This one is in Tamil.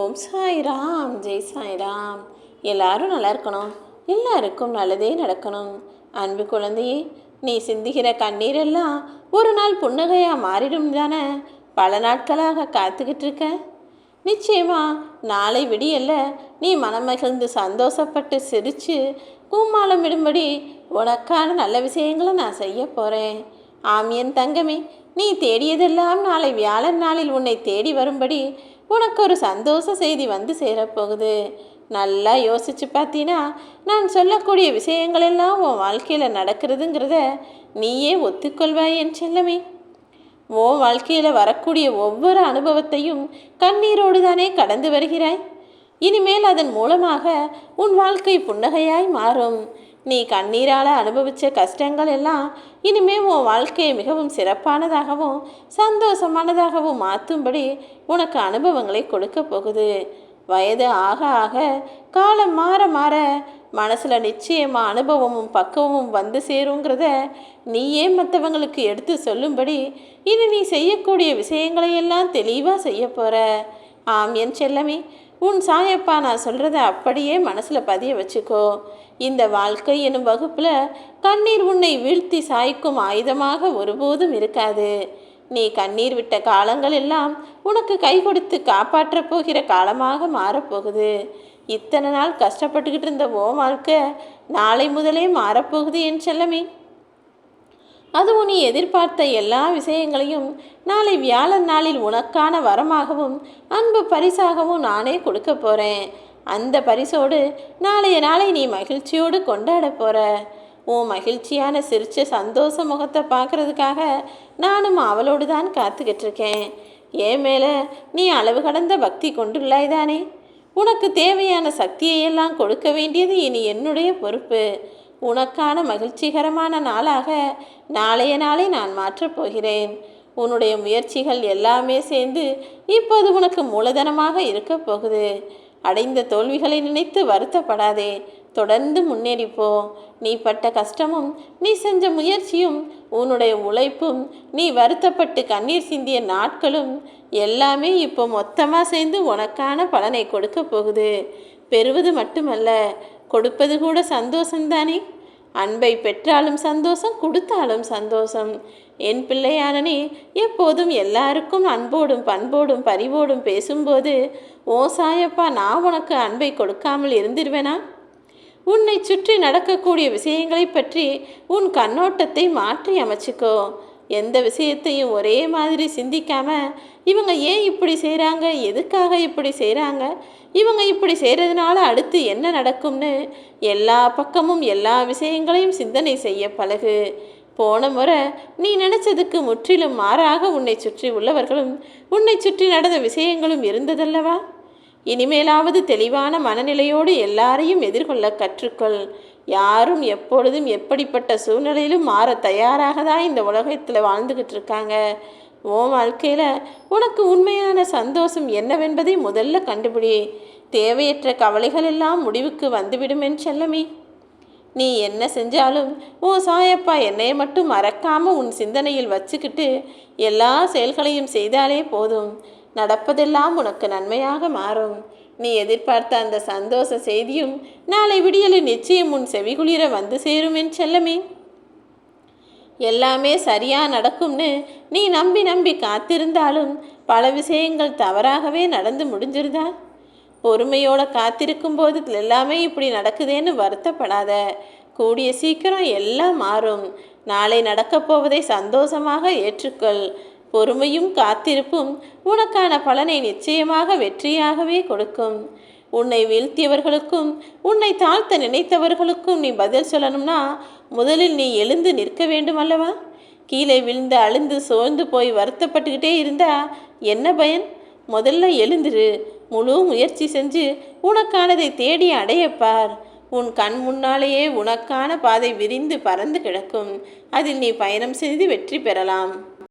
ஓம் சாய்ராம் ஜெய் சாய்ராம். எல்லாரும் நல்லா இருக்கணும். எல்லாருக்கும் நல்லதே நடக்கணும். அன்பு குழந்தையே நீ சிந்துகிற கண்ணீரெல்லாம் ஒரு நாள் புன்னகையாக மாறிடும் தானே? பல நாட்களாக காத்துக்கிட்டு இருக்க? நிச்சயமா நாளை விடியல்ல நீ மனமகிழ்ந்து சந்தோஷப்பட்டு சிரித்து கூமாலம் விடும்படி உனக்கான நல்ல விஷயங்களை நான் செய்ய போகிறேன் ஆமியன் தங்கமே நீ தேடியதெல்லாம் நாளை வியாழன் நாளில் உன்னை தேடி வரும்படி உனக்கு ஒரு சந்தோஷ செய்தி வந்து சேரப்போகுது. நல்லா யோசிச்சு பார்த்தீனா நான் சொல்லக்கூடிய விஷயங்களெல்லாம் உன் வாழ்க்கையில் நடக்கிறதுங்கிறத நீயே ஒத்துக்கொள்வாய் என் செல்லமே. உன் வாழ்க்கையில் வரக்கூடிய ஒவ்வொரு அனுபவத்தையும் கண்ணீரோடு தானே கடந்து வருகிறாய். இனிமேல் அதன் மூலமாக உன் வாழ்க்கை புன்னகையாய் மாறும். நீ கண்ணீரால் அனுபவித்த கஷ்டங்கள் எல்லாம் இனிமே உன் வாழ்க்கையை மிகவும் சிறப்பானதாகவும் சந்தோஷமானதாகவும் மாற்றும்படி உனக்கு அனுபவங்களை கொடுக்க போகுது. வயது ஆக ஆக காலம் மாற மாற மனசில் நிச்சயமாக அனுபவமும் பக்குவமும் வந்து சேருங்கிறத நீயே மற்றவங்களுக்கு எடுத்து சொல்லும்படி இனி நீ செய்யக்கூடிய விஷயங்களையெல்லாம் தெளிவாக செய்ய போகிற ஆம் என் செல்லமே உன் சாயப்பா நான் சொல்கிறத அப்படியே மனசில் பதிய வச்சுக்கோ. இந்த வாழ்க்கை எனும் வகுப்பில் கண்ணீர் உன்னை வீழ்த்தி சாய்க்கும் ஆயுதமாக ஒருபோதும் இருக்காது. நீ கண்ணீர் விட்ட காலங்கள் எல்லாம் உனக்கு கை கொடுத்து காப்பாற்றப் போகிற காலமாக மாறப்போகுது. இத்தனை நாள் கஷ்டப்பட்டுக்கிட்டு இருந்த ஓ வாழ்க்கை நாளை முதலே மாறப்போகுது என் செல்லமே. அதுவும் நீ எதிர்பார்த்த எல்லா விஷயங்களையும் நாளை வியாழன் நாளில் உனக்கான வரமாகவும் அன்பு பரிசாகவும் நானே கொடுக்க போகிறேன் அந்த பரிசோடு நாளைய நாளை நீ மகிழ்ச்சியோடு கொண்டாட போகிற உன் மகிழ்ச்சியான சிரிச்ச சந்தோஷ முகத்தை பார்க்கறதுக்காக நானும் அவளோடு தான் காத்துக்கிட்டு இருக்கேன். ஏன் மேலே நீ அளவு கடந்த பக்தி கொண்டுள்ளாய் தானே? உனக்கு தேவையான சக்தியை எல்லாம் கொடுக்க வேண்டியது இனி என்னுடைய பொறுப்பு. உனக்கான மகிழ்ச்சிகரமான நாளாக நாளைய நாளை நான் மாற்றப் போகிறேன். உன்னுடைய முயற்சிகள் எல்லாமே சேர்ந்து இப்போது உனக்கு மூலதனமாக இருக்கப் போகுது. அடைந்த தோல்விகளை நினைத்து வருத்தப்படாதே. தொடர்ந்து முன்னேறிப்போ. நீ பட்ட கஷ்டமும் நீ செஞ்ச முயற்சியும் உன்னுடைய உழைப்பும் நீ வருத்தப்பட்டு கண்ணீர் சிந்திய நாட்களும் எல்லாமே இப்போ மொத்தமாக சேர்ந்து உனக்கான பலனை கொடுக்க போகுது. பெறுவது மட்டுமல்ல கொடுப்பது கூட சந்தோஷம்தானே? அன்பை பெற்றாலும் சந்தோஷம் கொடுத்தாலும் சந்தோஷம். என் பிள்ளையான எப்போதும் எல்லாருக்கும் அன்போடும் பண்போடும் பரிவோடும் பேசும்போது ஓ சாயப்பா நான் உனக்கு அன்பை கொடுக்காமல் இருந்திருவேனா? உன்னை சுற்றி நடக்கக்கூடிய விஷயங்களை பற்றி உன் கண்ணோட்டத்தை மாற்றி அமைச்சுக்கோ. எந்த விஷயத்தையும் ஒரே மாதிரி சிந்திக்காம இவங்க ஏன் இப்படி செய்கிறாங்க எதுக்காக இப்படி செய்கிறாங்க இவங்க இப்படி செய்கிறதுனால அடுத்து என்ன நடக்கும்னு எல்லா பக்கமும் எல்லா விஷயங்களையும் சிந்தனை செய்ய பழகு. போன முறை நீ நினச்சதுக்கு முற்றிலும் மாறாக உன்னை சுற்றி உள்ளவர்களும் உன்னை சுற்றி நடந்த விஷயங்களும் இருந்ததல்லவா? இனிமேலாவது தெளிவான மனநிலையோடு எல்லாரையும் எதிர்கொள்ள கற்றுக்கொள். யாரும் எப்பொழுதும் எப்படிப்பட்ட சூழ்நிலையிலும் மாற தயாராக தான் இந்த உலகத்தில் வாழ்ந்துக்கிட்டு இருக்காங்க ஓ வாழ்க்கையில் உனக்கு உண்மையான சந்தோஷம் என்னவென்பதை முதல்ல கண்டுபிடி. தேவையற்ற கவலைகள் எல்லாம் முடிவுக்கு வந்துவிடும் என் செல்லமே. நீ என்ன செஞ்சாலும் ஓ சாயப்பா என்னையை மட்டும் மறக்காம உன் சிந்தனையில் வச்சுக்கிட்டு எல்லா செயல்களையும் செய்தாலே போதும். நடப்பதெல்லாம் உனக்கு நன்மையாக மாறும். நீ எதிர்பார்த்த அந்த சந்தோஷ செய்தியும் நாளை விடியலை நிச்சயம் உன் செவிகுளிர வந்து சேரும் என் செல்லமே. எல்லாமே சரியா நடக்கும்னு நீ நம்பி நம்பி காத்திருந்தாலும் பல விஷயங்கள் தவறாகவே நடந்து முடிஞ்சிருதா? பொறுமையோட காத்திருக்கும் போது எல்லாமே இப்படி நடக்குதேன்னு வருத்தப்படாத. கூடிய சீக்கிரம் எல்லாம் மாறும். நாளை நடக்கப் போவதை சந்தோஷமாக ஏற்றுக்கொள். பொறுமையும் காத்திருப்பும் உனக்கான பலனை நிச்சயமாக வெற்றியாகவே கொடுக்கும். உன்னை வீழ்த்தியவர்களுக்கும் உன்னை தாழ்த்த நினைத்தவர்களுக்கும் நீ பதில் சொல்லணும்னா முதலில் நீ எழுந்து நிற்க வேண்டும் அல்லவா கீழே விழுந்து அழுந்து சோர்ந்து போய் வருத்தப்பட்டுக்கிட்டே இருந்தா என்ன பயன்? முதல்ல எழுந்துரு. முழு முயற்சி செஞ்சு உனக்கானதை தேடி அடையப்பார் உன் கண் முன்னாலேயே உனக்கான பாதை விரிந்து பறந்து கிடக்கும். அதில் நீ பயணம் செய்து வெற்றி பெறலாம்.